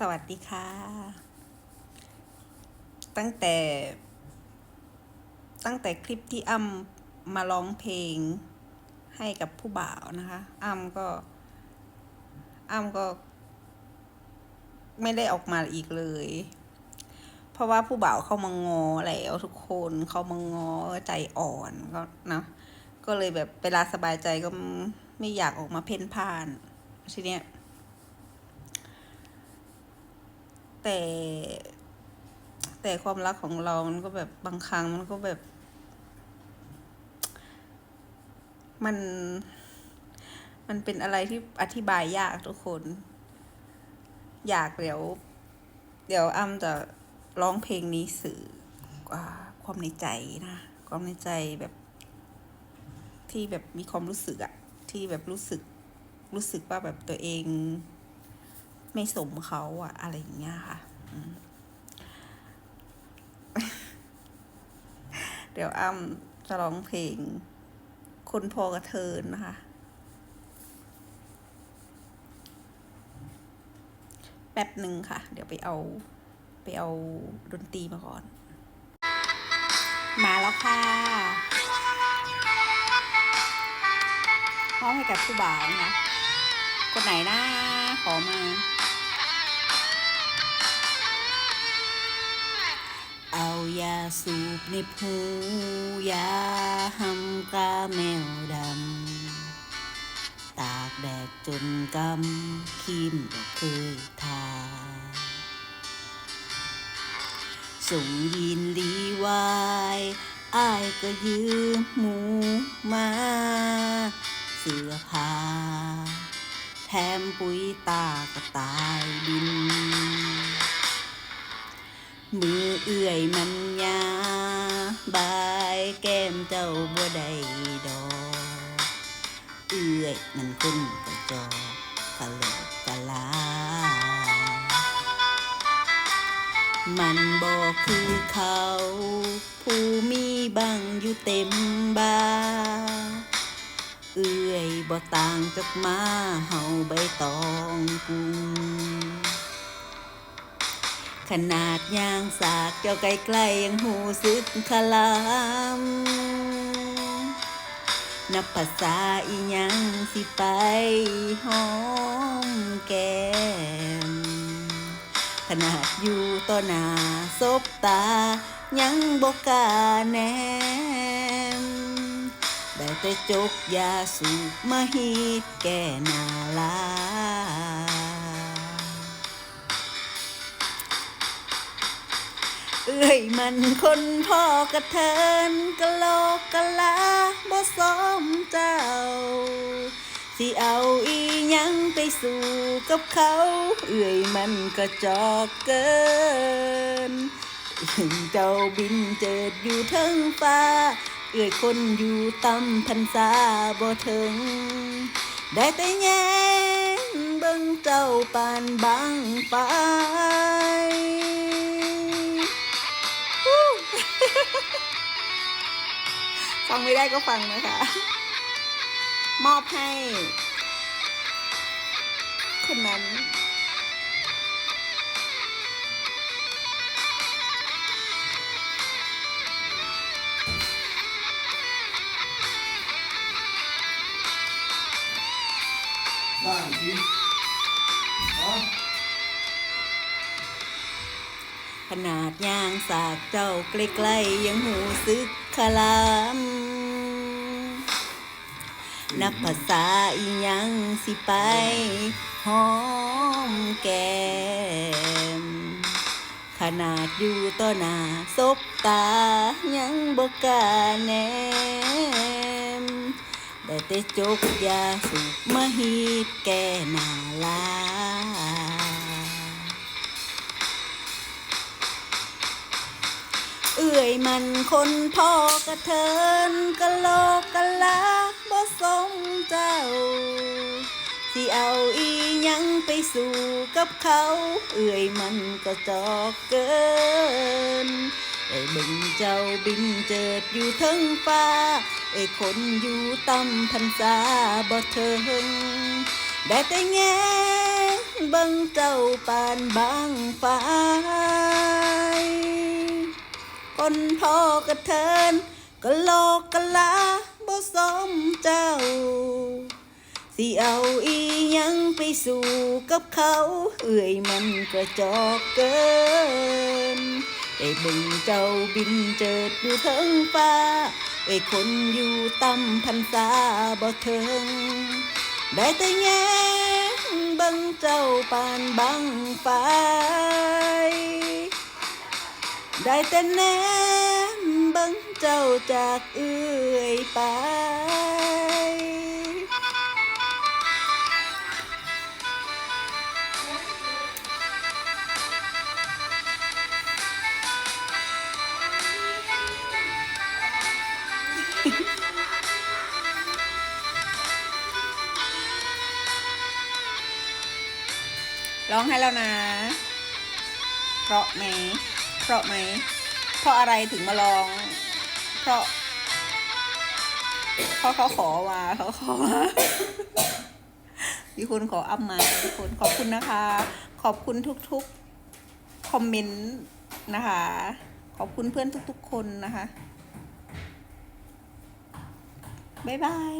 สวัสดีค่ะ ตั้งแต่ ตั้งแต่คลิปที่อ้ำมาร้องเพลงให้กับผู้บ่าวนะคะ อ้ำก็ อ้ำก็ ไม่ได้ออกมาอีกเลย เพราะว่าผู้บ่าวเข้ามางอแล้วทุกคนเขามางอใจอ่อนก็นะก็เลยแบบเวลาสบายใจก็ไม่อยากออกมาเพ่นพ่านทีเนี้ย แต่ แต่ความรักของเรา มันก็แบบบางครั้งมันก็แบบ มัน มันเป็นอะไรที่อธิบายยากทุกคน อยากเดี๋ยว เดี๋ยวอ้ำจะร้องเพลงนี้สื่อความในใจนะ ความในใจแบบ ที่แบบมีความรู้สึกอะที่แบบรู้สึกรู้สึกว่าแบบตัวเอง ไม่สมเขาอะอะไรอย่างเงี้ยค่ะเดี๋ยวอ้ำจะร้องเพลง คนพอกระเทินนะคะ แป๊บหนึ่งค่ะ เดี๋ยวไปเอา ไปเอาดนตรีมาก่อน มาแล้วค่ะร้องให้กับผู้บ่าวนะคะคนไหนนะขอมา เอายาสูบในหูยาหำกาแมวดำ ตากแดดจนกำขีมก็เคยทา ส่งยินดีวายอายก็ยืมหมูมา เสื้อผ้า แถมปุ๋ยตาก็ตายดิน เอื่อยมันยาบายแก้มเจ้าบ่ได้ดอกเอื่อยมันคนกระจอกกะโหลกกะลา มันบอกคือเขา ผู้มีบังอยู่เต็มบ้าเอื่อยบ่ต่างจากมาเฮาใบตองกรุง ขนาดยางสากเจ้าไกลไกลๆยังหูสึกคลามนับภาษาอีหยังสิไปหอมแก้มขนาดอยู่ต่อหน้าศบตายังบกกาแนมได้แต่จกยาสูบมาฮีดแก่นาลา เอ้ยมันคนพ่อกระเทินกะโลกกะลาบ่สมเจ้า สิเอาอีหยังไปสู่กับเขา เอ้ยมันกระจอกเกินถึงเจ้าบินเจิดอยู่เทิงฟ้า เอ้ยคนอยู่ตำพันษาบ่ถึง ได้แต่แย้งเบิ่งเจ้าปานบางไป ฟังไม่ได้ก็ฟังนะคะ มอบให้ คนนั้น ขนาดย่างสากเจ้าใกล้ๆยังหูซึกคลามนับภาษาอีหยังสิไปหอมแก้มขนาดอยู่ต่อหน้าศบตายังบกกล้าแนมได้แต่จกยาสูบมาฮีดแก่หนาลา เอื่อยมันคนพ่อกระเทินกะโลกกะลาบ่สมเจ้า สิเอาอีหยังไปสู่กับเขา เอื่อยมันก็จอกเกินไอ้บึงเจ้าบินเจิดอยู่เทิงฟ้าเอ้คนอยู่ต่ำพันษาบ่เทิงได้แต่แงงเบังเจ้าปานบางฟ้า คนพ่อกระเทินก็โลกกะลาบ่สมเจ้า สิเอาอีหยังไปสู่กับเขา เอื่อยมันกระจอกเกินได้บึงเจ้าบินเจิดอยู่เทิงฟ้าไอ้คนอยู่ต่ำพันษาบ่เทิง ได้แต่แงงบังเจ้าปานบังไฟ ได้แต่แนมบังเจ้าจากเอื้อยไป ร้องให้แล้วนะ เพราะไหม เพราะไหม เพราะอะไรถึงมาร้อง เพราะ เพราะเขาขอมาเขาขอมามีคนขออัพมาทุกคนขอบคุณนะคะ ขอบคุณทุกๆ คอมเมนต์นะคะ ขอบคุณเพื่อนทุก ๆ คนนะคะ บ๊ายบาย